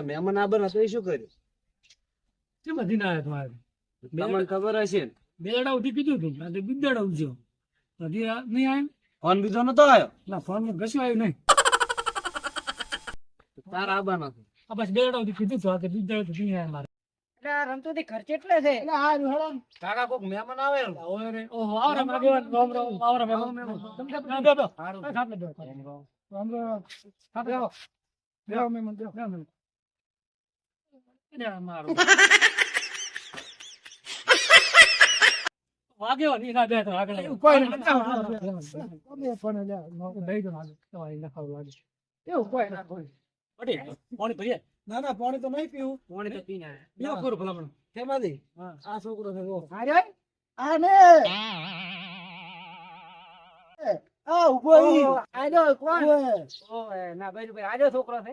એટલે મહેમાન આ બના તો એ શું કર્યું? કેમ હતી ના આવ્યા તમારે? તમને ખબર હશે ને? બે દાડા સુધી કીધું હતું આ તો દાડા ઉજ્યો હજી નહીં આવ્યો? ફોન બીજો નતો આવ્યો? ના ફોનમાં કશું આવ્યું નહીં. તારા આ બના આ બસ બે દાડા સુધી કીધું હતું આ બીજ દાડા તો નહીં આવ્યા મારે. ખર્ચ એટલે છે? એટલે આ હેડો. કાકા કોક મહેમાન આવે? ઓય રે, ઓહો, આવો રે, રામ રામ, રે, રામ. રામ. મહેમાન, બેહો, મહેમાન. એટલે આ મારો. ના બેઠો, આગળ. કોઈ પણ લ્યા, નો- લઈ જાઓ આગળ. તમારે લાગે. એવું કોઈ ના કોઈ. અરે, પાણી ભરીએ. ના ના પાણી તો નહીં પીવું પાણી તો પીને. પીવો ખરું ભલામણ. કેમાંથી હા. આ છોકરો છે. અરે આ ને આ ઊભો આજો કોણ. ઓય, ના ભાઈ ભાઈ આજો છોકરો છે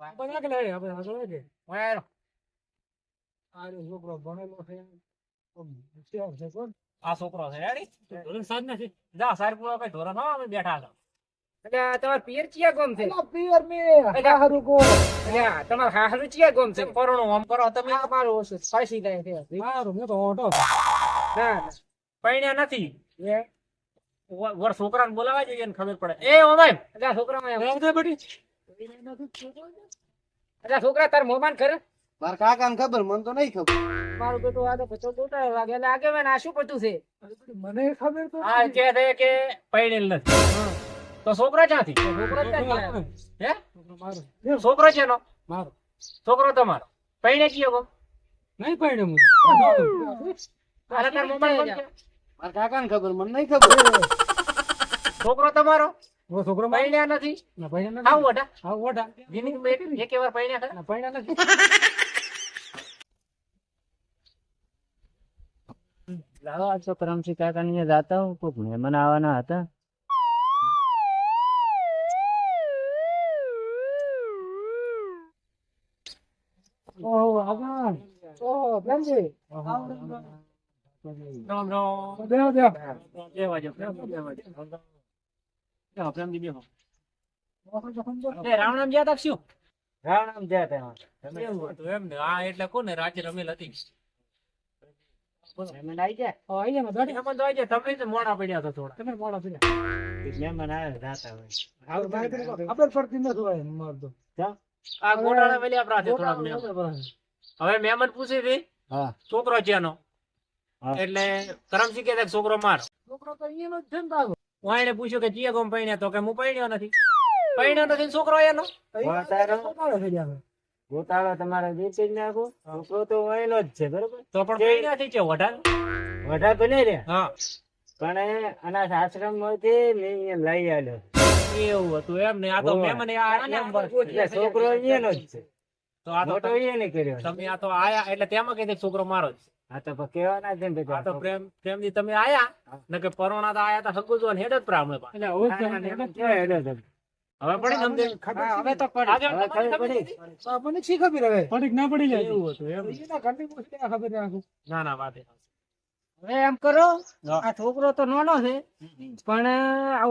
આપણે કે લઈ આપણે આગળ કે વાયરો. આ રહ્યો છોકરો ભણેલો છે હોશિયાર છે કોણ આ છોકરો છે રેડી ધોરણ સાત નથી જા સારી કઈ ધોરણ હો અમે બેઠા હતા એટલે તમાર પિયર ચિયા ગોમ છે પિયર મે હારું કો એટલે તમાર હારું ચિયા ગોમ છે પરણો આમ કરો તમે આ મારો સ્પાઈસી લાય છે મારો મે તો ઓટો ના પૈણ્યા નથી વર છોકરાને બોલાવા જઈએ ને ખબર પડે એ ઓમાય એટલે આ છોકરામાં એમ. રામ બેટી છોકરા તાર મોમાન કર મારા કાકા ને ખબર મને તો નહીં ખબર. મારું બેટું આ તો પછો બોટાય લાગે એટલે આગે મેં આ શું પડતું છે? મને ખબર તો આ કે છે કે પૈણેલ નથી. તો છોકરા ક્યાંથી? છોકરો ક્યાંથી? હે? મારો. છોકરો છે નો મારો. છોકરો તમારો. પૈણે કયો કો નહીં પૈણે મને. મારા તાર મોબાઈલ. મારા કાકા ખબર મને નહીં ખબર. છોકરો તમારો? છોકરો પૈણ્યા નથી. આવું એક વાર પૈણ્યા ખરા. નથી. લાવો જાતા હું કોક મહેમાન આવવાના હતા. ઓહો આગળ ઓહો પ્રેમજી રામ રામ. બેહો બેહો બેહવા જો રામ રામ જ્યાં તક શું? રામ રામ જય તેમાં એવું હતું એમ ને? આ એટલે કોને રાજ્ય રમેલ હતી? મહેમાન આવી જાય ઓ આઈ ને બેઠો એમાં તો તમે જ મોડા પડ્યા હતા થોડા. તમે મોડા પીડા મહેમાન આવે જાતા હોય આપણે પડતી નથી હોય માર તો. આ ગોડાળા વેલી આપણા છે થોડાક હવે મહેમાન પૂછે છે હા. છોકરો છે એનો એટલે કરમસિંહ કે છોકરો માર. છોકરો તો અહીંયાનો જ છે હું એને પૂછ્યું કે ચિયા ગોમ પૈણ્યા તો કે હું પૈણ્યો નથી. પૈણ્યો નથી છોકરો એનો? ગોતાળો થઈ તમારે વેચી જ નાખો. છોકરો તો વહેલો જ છે બરોબર? તો પણ પૈણ્યાથી છે વઢાર વઢાર તો રે. હા. પણ અનાથ આશ્રમમાંથી મેં અહીંયા લઈ આવ્યો એવું હતું એમ ને? આ તો. મહેમાન એ આ છોકરો અહીંયાનો જ છે. તો આ તો કર્યો તમે આ તો આયા એટલે તેમાં કઈ છોકરો મારો જ છે. આ તો કેવાના છે ને આ તો પ્રેમ પ્રેમ પ્રેમથી તમે આયા? ને કે પરોણા તો આયા તો હગું જો હેડ જ પ્રામણે પા. એટલે હા, હા, ક્યાં હેડો તમે? હવે પડી સમજે હા, હવે તો પડી. આગળ હવે ખબર પડી. તો આપણને શી ખબર હવે? પડી ના પડી જાય. એવું હતું એમ. ના ઘરની પૂછ ક્યાં ખબર રાખું. ના ના વાત હવે એમ કરો આ છોકરો તો નાનો છે પણ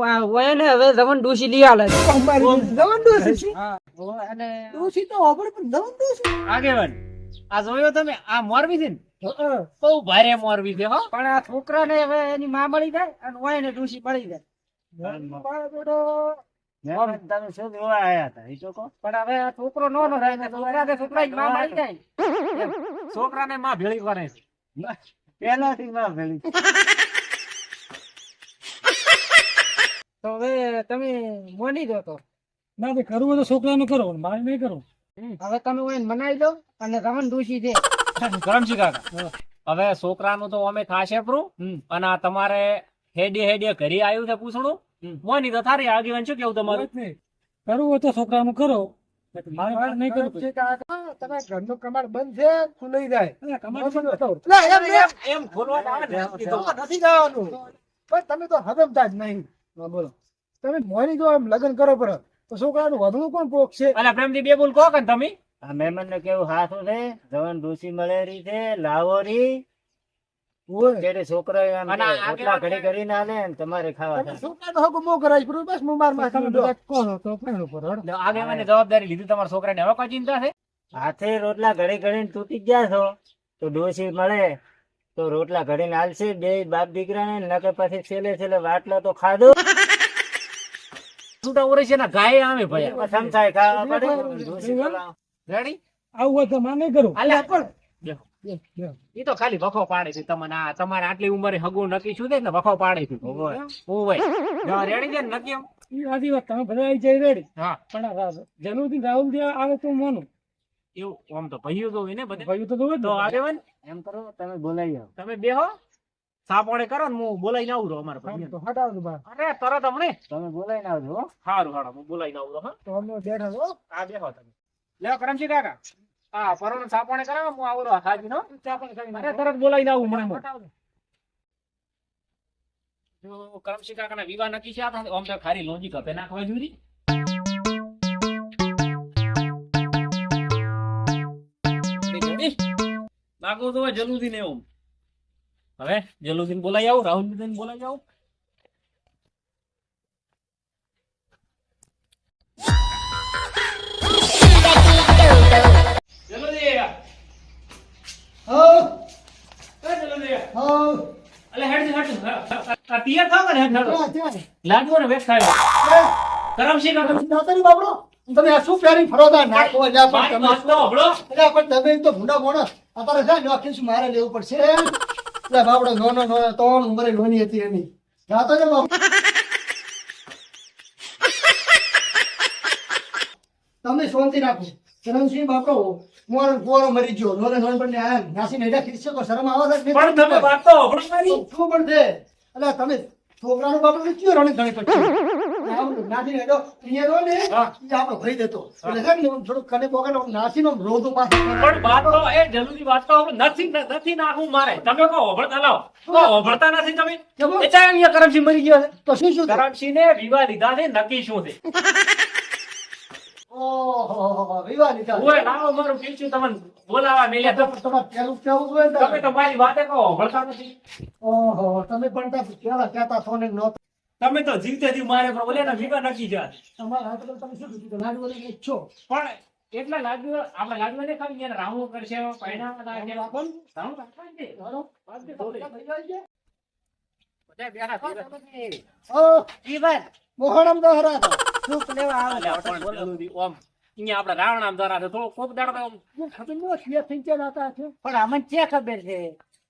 આ વય ને હવે જમન ડૂસી લઈ આલે. છે. હા. અને ડોશી તો આપણે પણ દવન ડોશી? આગેવાન. આ જોયો તમે? આ મોરબી છે ને? બહુ ભારે મોરબી છે હો. પણ આ છોકરા ને હવે એની માં મળી જાય અને વય ને ડૂસી મળી જાય. તમે શું જોવા આયા હતા? એ તો પણ હવે છોકરો નાનો થાય ને છોકરા છોકરા માં મળી જાય. છોકરાને માં ભેળી કરે છે. પહેલાથી માં ભેળી. તો હવે તમે મોની દો તો. ના કરવું તો તો છોકરાનું કરો મારે નહીં કરવું. હવે તમે એને મનાઈ દો અને રમણ દોષી છે. કરમશી કાકા. હવે છોકરાનું તો અમે થાશે પ્રું. અને આ તમારે હેડી હેડી ઘરે આવ્યું છે પૂછડું મોની તો થારી આગેવાન શું કેવું તમારું? કરવું હોય તો છોકરાનું કરો. મારે નહીં છે તમે ઘરનું કમાડ બંધ છે ખુલી જાય. અરે કમાલ બંધ બતાવો. એટલે એમ ખોલવા તો આવે ને. તો નથી જવાનું. પણ તમે તો હદમતા જ નહીં. બોલો. તમે મોની જો એમ લગ્ન કરો પર. તો છોકરાનું વધુ કોણ પોક છે? અલા પ્રેમજી બે બોલ કહો કે તમે? આ મહેમાન ને કેવું હાથું છે? જવાન ઋષિ મળેરી છે લાવો રી ઓય. ત્યારે એમ અને રોટલા ઘડી કરીને આલે ને તમારે ખાવા તમે થાય. છોકરાનો હગો મો બસ હું માં તમે બધા કહો છો તો પહેલું પર હળ. જવાબદારી લીધી તમારા છોકરાને. હવે કોઈ ચિંતા છે? હાથે રોટલા ઘડી ઘડીને તૂટી ગયા છો તો ડોસી મળે તો રોટલા ઘડીને હાલશે બે બાપ દીકરા ને નકર પછી છેલ્લે છેલ્લે વાટલો તો ખાધો. છૂટા ઓરે છે ને ગાય આવે ભાઈ. ખાવા પડે રેડી આવું તો માને કરો. કરવું પણ. એ તો ખાલી વખો પાડે છે તમને. આ તમારે આટલી ઉંમરે હગું નક્કી શું ને? વખો પાડે છે. ઓય રેડી છે ને? નક્કી એમ ઈ આજી વાત. તમે બધા આવી જઈ રેડી હા. પણ આ રાહુલ દે આવે તો મોનું. એવું આમ તો ભાઈઓ તો હોય ને બધે. ભાઈ તો હોય તો આવે એમ કરો તમે બોલાવી આવો. તમે બેહો સાપોણે કરો ને હું બોલાઈને આવું રહું અમારા ભાઈને તો હટાવો બા. અરે તરત હમણે તમે બોલાવીને આવજો સારું હાડો હું બોલાઈને આવું તો અમે બેઠા છો હા. બેહો તમે. લે કરમજી કાકા. હા પરોણ સાપોણે કરાવો હું આવું રહું હાજી નો અરે તરત બોલાઈને આવું મને હું. જો કાકાના વિવાહ નક્કી છે આપણે આમ તો ખારી લોજી કપે નાખવા જોઈએ નાખવું તો જલ્દી ને એવું હવે જલુદીન બોલાઈ આવું રાહુલ બોલાઈ આવું. તમે શું પહેરી ફરો તા નાખો પણ તમે તો ભૂંડા મોણા અત્યારે મારે લેવું પડશે? બાબડો નોનો નો ત્રણ ઉંમરે લોની હતી એની. જાતો ને બાપ. તમે શાંતિ રાખો. ચરણસિંહ બાપડો મોર પોરો મરી ગયો. નોરે નોન પણ આ નાસી નેડા ખીરશે તો શરમ આવે છે પણ તમે વાત તો હંભળો મારી. શું પણ છે? એટલે તમે છોકરાનો બાપડો કયો રણે ધણી પછી નાસી અહીંયા ને. ઈ આપણો ભરી દેતો. એટલે છે ને આમ કને પોકને નાસીને આમ પણ વાત તો એ જલ્દી વાત તો નથી નથી નાખવું મારે. તમે કહો લાવો હંભળતા નથી તમે? એ ચાલ અહીંયા કરમસિંહ મરી ગયો છે. તો શું શું કરમસિંહ ને વિવાહ લીધા છે નક્કી શું છે? વિવાહ લીધા ઓય લાવો મારું પીછું તમને બોલાવા મેલ્યા તો તમારે પેલું કેવું તમે તો વાતે કહો હંભળતા નથી. ઓહો તમે પણ તા પેલા કહેતા છો ને. તમે તો જીવતે જીવ મારે પણ ના વિવાહ નક્કી જા તમારા હાથ પર તમે શું કીધું? લાડુ વાળી છો. પણ એટલા લાડુ આપણે લાડુ ને ખાલી એને રાહુ કરશે ને. વાત દે, તો બોલે. તો હરા હતા. અલ્યા, પણ ઓમ. અહીંયા આપણે રાવણામ છે. થોડો કોક દાડો ન. પણ આમાં ચે ખબર છે?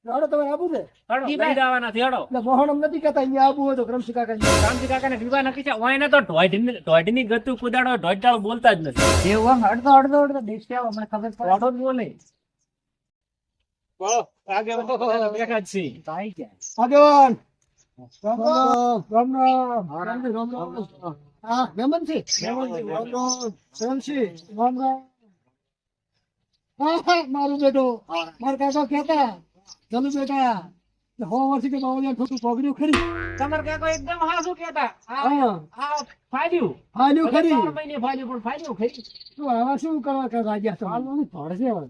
હાલો, તમારે આબુ છે હળો, લઈ જવાના છે, હળો. એટલે મોહરમ નથી કહેતા અહીંયા આબુ હોય તો ક્રમશી કાકા અહીંયા. રામજી કાકાને વિવાહ નક્કી છે. ઓયને તો ઢોઢની- ઢોઢની ગતું કુદાડો ઢોઢ બોલતા જ નથી એવું આમ અડધો અડધો અડધો દેખશે અમને ખબર ઢોઢો જ બોલે બોલો આગળ બેઠા જ છીએ. આવી જાય આગેવાન. રામ રામ. રામ રામ. રામ રામ, રામ રામ. હા, છે? રામ રામ. કરમશી, રામ રામ. હા, હા, મારું બેટો મારા કાકા કહેતા ચાલુ બેટા હો વર્ષથી કે બાવળિયા ખોટું પગડ્યું ખરી. તમારે કાકો એકદમ હાસું શું કેતા હા. આ ફાડ્યું. હાલ્યું ખરી. મહિને ફાડ્યું, પણ ફાડ્યું ખરી. તો હવે શું કરવા કે રાજા તો? હાલવાનું પડશે હવે.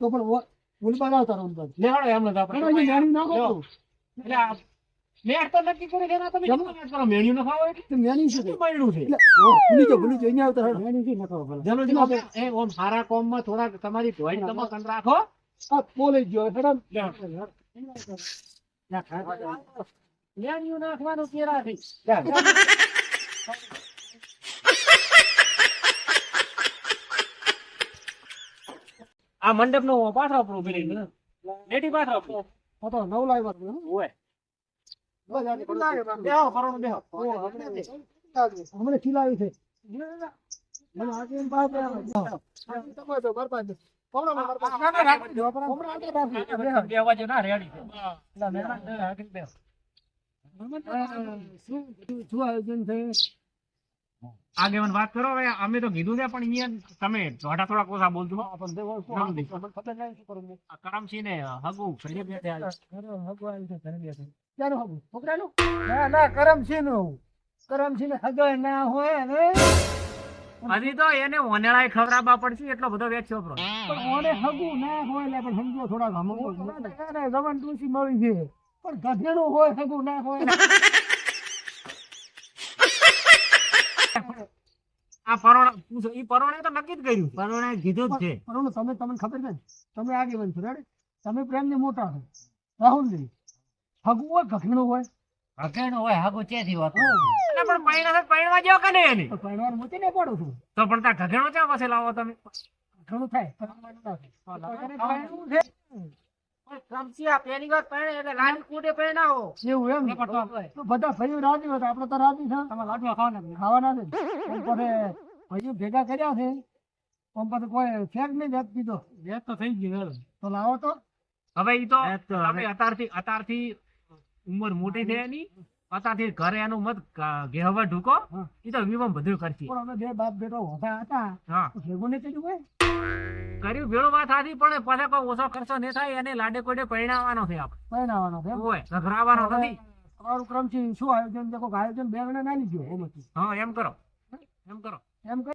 તો પણ ઉલપા ના તારો ઉલપા એમને આપણે. નાખો તો. નક્કી કરી તમે જમો. કરો? ન ખાવો એટલે? શું છે છે? ભૂલી ભૂલી. અહીંયા આવતા શું ભલા. એ ઓમ સારા તમારી ભોય તમે કન રાખો આ બોલે ગયો હેડો. લેણિયું નાખવાનું કેરાથી. આ મંડપ નો પાછો આપણો પેલી લેટી પાછો આપણો. તો નવ લાવ્યો ઓય. બસ આજે પડો. બેહો, ફરોનો બેહો. ઓ, હમણાં ખીલાવી છે. શું આયોજન છે? આગેવાન વાત કરો હવે અમે તો કીધું છે પણ અહીંયા તમે થોડા થોડા કોસા બોલજો ખબર નહીં શું કરું કરમસિંહ ને હગુ ઘરે બેઠે. ઘરે હગવાય છે ઘરે બેઠે. ક્યાંનું હગું? છોકરાનું? ના ના કરમસિંહનું. કરમસિંહને હગો ના હોય ને હજી તો એને ઓનેળાએ ખવડાવવા પડશે એટલો બધો વેચ છોકરો પણ ઓને હગુ ના હોય એટલે પણ સમજો થોડા એને જવાન ડોશી મળી છે પણ ગધેડું હોય હગુ ના હોય આ પરોણા પૂછો ઈ પરોણે તો નક્કી જ કર્યું પરોણાએ કીધું જ છે. પણ તમે તમને ખબર છે તમે આગેવાન છો રેડી તમે પ્રેમની મોટા છો. રાહુલજી હગું હોય ગધેડું હોય? અકેણું હોય હાગું ચેથી હોતું અને પણ પૈણા છે પૈણવા જેવો કને એની? તો પરણવાનું મૂકી ને પડું છું. તો પણ ત્યાં ઘઘેણો ચા પાસે લાવો તમે? ઘણું થાય આ પહેલી વાર પૈણે એટલે લાલ કૂટે પૈણાવો એવું એમ? તો બધા ભાઈઓ રાજી હોય આપણે તો રાજી છે. તમે લાડવા ખાવાના ખાવાના છે. ભાઈઓ ભેગા કર્યા છે. પણ કોઈ ફેક નહીં વેચ દીધો. વેચ તો થઈ ગયું તો લાવો તો. હવે ઈ તો તમે અત્યારથી અત્યારથી ઉંમર મોટી થઈ અત્યારથી ઘરે એનું મત ઘેવા ઢૂકો એ તો વિવમ બધું કરશે પણ અમે બે બાપ બેટો હોતા હતા. હા. ભેગું નહીં કર્યું હોય કર્યું ભેળું વાત હતી પણ પાછા કોઈ ઓછો ખર્ચો નહીં થાય એને લાડે કોડે પરિણાવવાનો છે આપણે પરિણાવવાનો છે એમ. હોય ગભરાવાનો નથી. તમારું ક્રમ છે શું આયોજન દેખો આયોજન બે ગણા ના લીધું એમાંથી. હા એમ કરો. એમ કરો. એમ કરો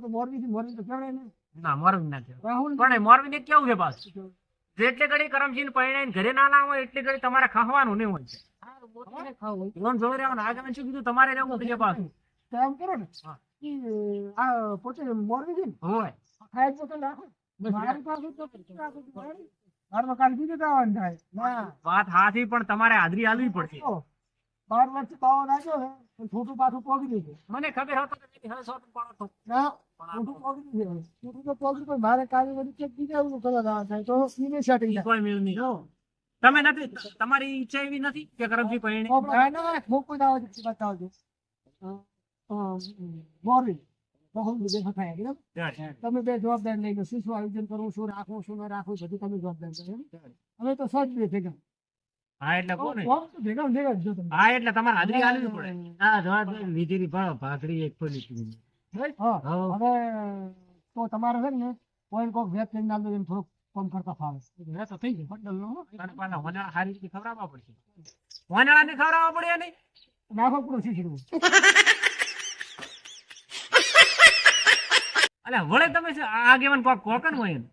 તો મોરબી થી મોરબી તો કેવડાય ને. ના મોરબી ના કેવું પણ મોરબી ને કેવું છે પાછું? જેટલી ઘડી કરમસિંહ પૈણાઈને ઘરે ના લાવો એટલી ઘડી તમારે ખાવાનું નહીં હોય. છે લોન જોડે રહેવાનું. આગળ શું કીધું તમારે રહેવું બીજે પાસે એમ કરો ને. આ પોતે મોરવી છે ને. હોય. ખાય તો નાખો. મારી પાસે તો. મારે કાલ બીજું જવાનું થાય. વાત હાથી પણ તમારે હાજરી આલવી પડશે. બાર વર્ષ પાવો નાખ્યો છે છોટું પાછું પોગી દીધું મને ખબર હતો હવે સોટું પાડો તો. ના છોટું પોગી છે છોટું તો પોગી પણ મારે કાલે બધી ચેક બીજા એવું કરવા જવાનું થાય. તો ઈને સેટિંગ કોઈ મિલ નહીં તમે નથી તમારી ઈચ્છા એવી નથી કે કરમજી પૈણે? મોકું બતાવજો તમે બે જવાબદાર લઈને શું શું આયોજન કરવું શું રાખવું શું ના રાખવું બધું તમે જવાબદાર કરો અમે તો સજ બે ભેગા. હા એટલે કોને ભેગા ભેગા જો તમે હા એટલે તમારે હાજરી આલવી પડે. હા જવાબદાર ભાવ ભાખરી એક હઉ. હવે તો તમારે છે ને કોઈ કોઈક વેબ લઈને આલો થોડુંક કમ કરતા ફાવે વેચ તો થઈ ગયું. બંડલ નો અને પાના વનાળા સારી રીતે ખવડાવવા પડશે. વનાળાને ખવડાવવા પડે નહીં. નાખો પૂરો શીખડું અલ્યા વળે તમે આગેવાન કોક કોકન હોય એને.